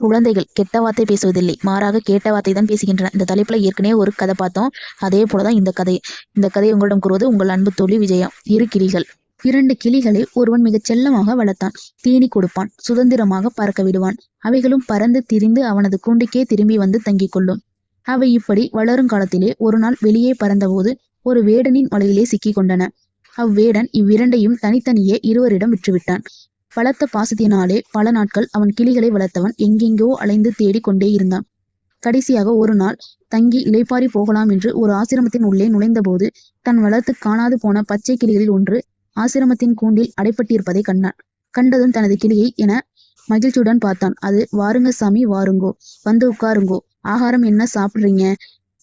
குழந்தைகள் கெட்ட வார்த்தை பேசுவதில்லை. மாறாக கேட்ட வார்த்தை தான் பேசுகின்றன. இந்த தலைப்பில் ஏற்கனவே ஒரு கதை பார்த்தோம். அதே போலதான் இந்த கதை. இந்த கதை உங்களிடம் கூறுவது உங்கள் அன்பு தொழில் விஜயம் இரு கிளிகள். இரண்டு கிளிகளை ஒருவன் மிகச் செல்லமாக வளர்த்தான். தீனி கொடுப்பான். சுதந்திரமாக பறக்க விடுவான். அவைகளும் பறந்து திரிந்து அவனது கூண்டுக்கே திரும்பி வந்து தங்கிக் கொள்ளும். அவை இப்படி வளரும் காலத்திலே ஒரு நாள் வெளியே பறந்தபோது ஒரு வேடனின் வலையிலே சிக்கிக் கொண்டன. அவ்வேடன் இவ்விரண்டையும் தனித்தனியே இருவரிடம் விற்றுவிட்டான். பலத்த பாசத்தினாலே பல நாட்கள் அவன் கிளிகளை வளர்த்தவன் எங்கெங்கோ அலைந்து தேடிக் கொண்டே இருந்தான். கடைசியாக ஒரு நாள் தங்கி இலைப்பாரி போகலாம் என்று ஒரு ஆசிரமத்தின் உள்ளே நுழைந்தபோது தன் வளர்த்து காணாது போன பச்சை கிளிகளில் ஒன்று ஆசிரமத்தின் கூண்டில் அடைப்பட்டிருப்பதை கண்டான். கண்டதும் தனது கிளியை என மகிழ்ச்சியுடன் பார்த்தான். அது வாருங்க சாமி வாருங்கோ வந்து உட்காருங்கோ ஆகாரம் என்ன சாப்பிடுறீங்க?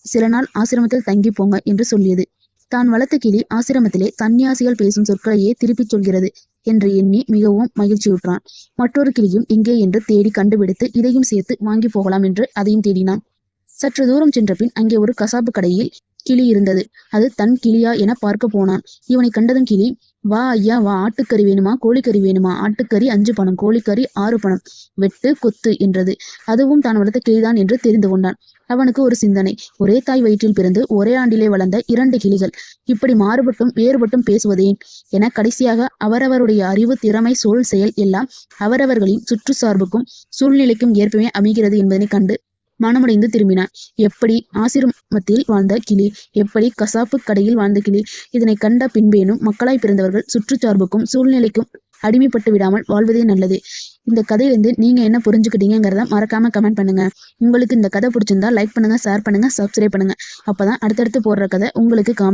சில நாள் ஆசிரமத்தில் தங்கி போங்க என்று சொல்லியது. தான் வளர்த்த கிளி ஆசிரமத்திலே சன்னியாசிகள் பேசும் சொற்களையே திருப்பிச் சொல்கிறது. என்று எண்ணி மிகவும் மகிழ்ச்சியுற்றான். மற்றொரு கிளியும் எங்கே என்று தேடி கண்டுபிடித்து இதையும் சேர்த்து வாங்கி போகலாம் என்று அதையும் தேடினான். சற்று தூரம் சென்றபின் அங்கே ஒரு கசாப்பு கடையில் கிளி இருந்தது. அது தன் கிளியா என பார்க்க போனான். இவனை கண்டதும் கிளி வா ஐயா வா. ஆட்டுக்கறி வேணுமா? கோழிக்கறி வேணுமா? ஆட்டுக்கறி அஞ்சு பணம் கோழிக்கறி ஆறு பணம். வெட்டு கொத்து என்றது. அதுவும் தான் வளர்த்த கிளிதான் என்று தெரிந்து கொண்டான். அவனுக்கு ஒரு சிந்தனை. ஒரே தாய் வயிற்றில் பிறந்து ஒரே ஆண்டிலே வளர்ந்த இரண்டு கிளிகள். இப்படி மாறுபட்டும் வேறுபட்டும் பேசுவதேன் என கடைசியாக அவரவருடைய அறிவு திறமை சொல் செயல் எல்லாம் அவரவர்களின் சுற்று சார்புக்கும் சூழ்நிலைக்கும் ஏற்பவே அமைகிறது என்பதனை கண்டு மனமுடைந்து திரும்பினான் எப்படி ஆசிரமத்தில் வாழ்ந்த கிளி எப்படி கசாப்பு கடையில் வாழ்ந்த கிளி இதனை கண்ட பின்பேனும் மக்களாய் பிறந்தவர்கள் சுற்றுச்சார்புக்கும் சூழ்நிலைக்கும் அடிமைப்பட்டு விடாமல் வாழ்வதே நல்லது. இந்த கதையிலிருந்து நீங்க என்ன புரிஞ்சுக்கிட்டீங்கிறத மறக்காம கமெண்ட் பண்ணுங்க. உங்களுக்கு இந்த கதை பிடிச்சிருந்தா லைக் பண்ணுங்க ஷேர் பண்ணுங்க சப்ஸ்கிரைப் பண்ணுங்க. அப்பதான் அடுத்தடுத்து போடுற கதை உங்களுக்கு காமி